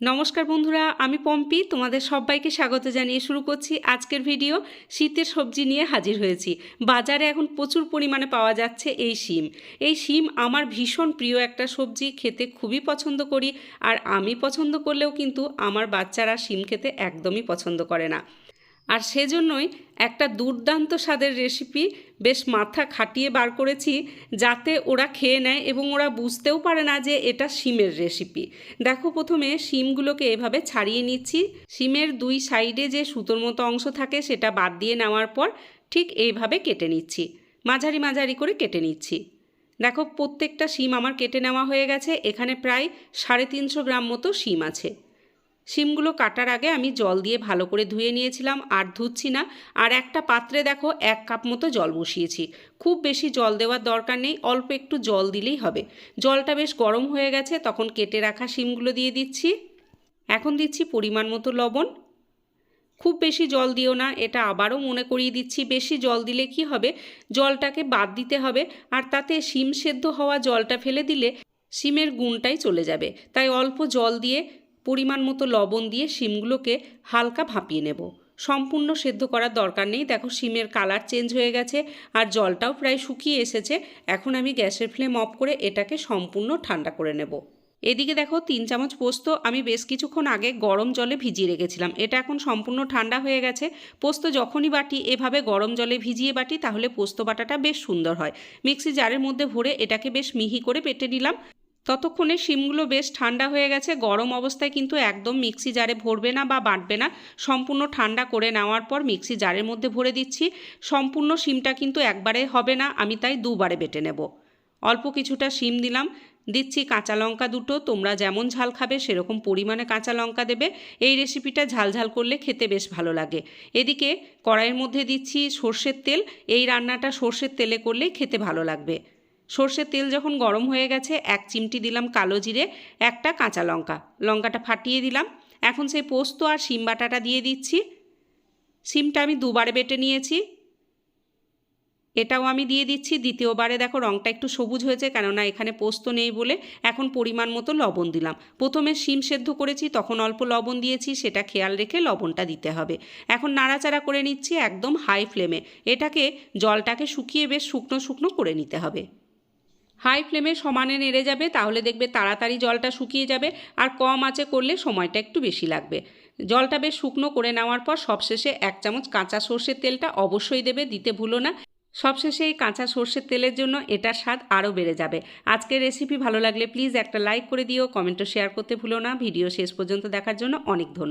নমস্কার বন্ধুরা, আমি পম্পি, তোমাদের সবাইকে স্বাগত জানিয়ে শুরু করছি আজকের ভিডিও। শীতের সবজি নিয়ে হাজির হয়েছি। বাজারে এখন প্রচুর পরিমাণে পাওয়া যাচ্ছে এই শিম। এই শিম আমার ভীষণ প্রিয় একটা সবজি, খেতে খুবই পছন্দ করি। আর আমি পছন্দ করলেও কিন্তু আমার বাচ্চারা শিম খেতে একদমই পছন্দ করে না। আর সেজন্যই একটা দুর্দান্ত স্বাদের রেসিপি বেশ মাথা খাটিয়ে বার করেছি যাতে ওরা খেয়ে নেয় এবং ওরা বুঝতেও পারে না যে এটা শিমের রেসিপি দেখো প্রথমে শিমগুলোকে এভাবে ছাড়িয়ে নিচ্ছি। শিমের দুই সাইডে যে সুতোর মতো অংশ থাকে সেটা বাদ দিয়ে নেওয়ার পর ঠিক এইভাবে কেটে নিচ্ছি। মাঝারি মাঝারি করে কেটে নিচ্ছি। দেখো প্রত্যেকটা শিম আমার কেটে নেওয়া হয়ে গেছে। এখানে প্রায় সাড়ে তিনশো গ্রাম মতো শিম আছে। শিমগুলো কাটার আগে আমি জল দিয়ে ভালো করে ধুয়ে নিয়েছিলাম, আর ধুচ্ছি না। আর একটা পাত্রে দেখো এক কাপ মতো জল বসিয়েছি। খুব বেশি জল দেওয়ার দরকার নেই, অল্প একটু জল দিলেই হবে। জলটা বেশ গরম হয়ে গেছে, তখন কেটে রাখা শিমগুলো দিয়ে দিচ্ছি। এখন দিচ্ছি পরিমাণ মতো লবণ। খুব বেশি জল দিও না, এটা আবারও মনে করিয়ে দিচ্ছি, বেশি জল দিলে কি হবে? জলটাকে বাদ দিতে হবে, আর তাতে শিম সেদ্ধ হওয়া জলটা ফেলে দিলে শিমের গুণটাই চলে যাবে। তাই অল্প জল দিয়ে পরিমাণ মতো লবণ দিয়ে শিমগুলোকে হালকা ভাপিয়ে নেব। সম্পূর্ণ সেদ্ধ করার দরকার নেই। দেখো, শিমের কালার চেঞ্জ হয়ে গেছে আর জলটাও প্রায় শুকিয়ে এসেছে। এখন আমি গ্যাসের ফ্লেম অফ করে এটাকে সম্পূর্ণ ঠান্ডা করে নেব। এদিকে দেখো, তিন চামচ পোস্ত আমি বেশ কিছুক্ষণ আগে গরম জলে ভিজিয়ে রেখেছিলাম। এটা এখন সম্পূর্ণ ঠান্ডা হয়ে গেছে। পোস্ত যখনই বাটি, এভাবে গরম জলে ভিজিয়ে বাটি, তাহলে পোস্ত বাটাটা বেশ সুন্দর হয়। মিক্সি জারের মধ্যে ভরে এটাকে বেশ মিহি করে পেটে নিলাম। ততক্ষণে শিমগুলো বেশ ঠান্ডা হয়ে গেছে। গরম অবস্থায় কিন্তু একদম মিক্সি জারে ভরবে না বা বাটবে না। সম্পূর্ণ ঠান্ডা করে নেওয়ার পর মিক্সি জারের মধ্যে ভরে দিচ্ছি। সম্পূর্ণ শিমটা কিন্তু একবারে হবে না, আমি তাই দুবারে বেটে নেব। অল্প কিছুটা শিম দিলাম। দিচ্ছি কাঁচা লঙ্কা দুটো, তোমরা যেমন ঝাল খাবে সেরকম পরিমাণে কাঁচা লঙ্কা দেবে। এই রেসিপিটা ঝাল ঝাল করলে খেতে বেশ ভালো লাগে। এদিকে কড়াইয়ের মধ্যে দিচ্ছি সর্ষের তেল। এই রান্নাটা সর্ষের তেলে করলেই খেতে ভালো লাগবে। সর্ষের তেল যখন গরম হয়ে গেছে, এক চিমটি দিলাম কালো জিরে, একটা কাঁচা লঙ্কা। লঙ্কাটা ফাটিয়ে দিলাম। এখন সেই পোস্ত আর শিম বাটাটা দিয়ে দিচ্ছি। শিমটা আমি দুবারে বেটে নিয়েছি। এটাও আমি দিয়ে দিচ্ছি। দ্বিতীয়বারে দেখো রঙটা একটু সবুজ হয়েছে, কেননা এখানে পোস্ত নেই বলে এখন পরিমাণ মতো লবণ দিলাম। প্রথমে শিম সেদ্ধ করেছি, তখন অল্প লবণ দিয়েছি, সেটা খেয়াল রেখে লবণটা দিতে হবে। এখন নাড়াচাড়া করে নিচ্ছি একদম হাই ফ্লেমে। এটাকে জলটাকে শুকিয়ে বেশ শুকনো শুকনো করে নিতে হবে। হাই ফ্লেমে সমানে নেড়ে যাবে, তাহলে দেখবে তাড়াতাড়ি জলটা শুকিয়ে যাবে আর কম আঁচে করলে সময়টা একটু বেশি লাগবে। জলটা বেশ শুকনো করে নেওয়ার পর সবশেষে এক চামচ কাঁচা সর্ষের তেলটা অবশ্যই দেবে, দিতে ভুলো না। সবশেষে এই কাঁচা সর্ষের তেলের জন্য এটার স্বাদ আরও বেড়ে যাবে। আজকের রেসিপি ভালো লাগলে প্লিজ একটা লাইক করে দিও কমেন্টও শেয়ার করতে ভুলো না। ভিডিও শেষ পর্যন্ত দেখার জন্য অনেক ধন্যবাদ।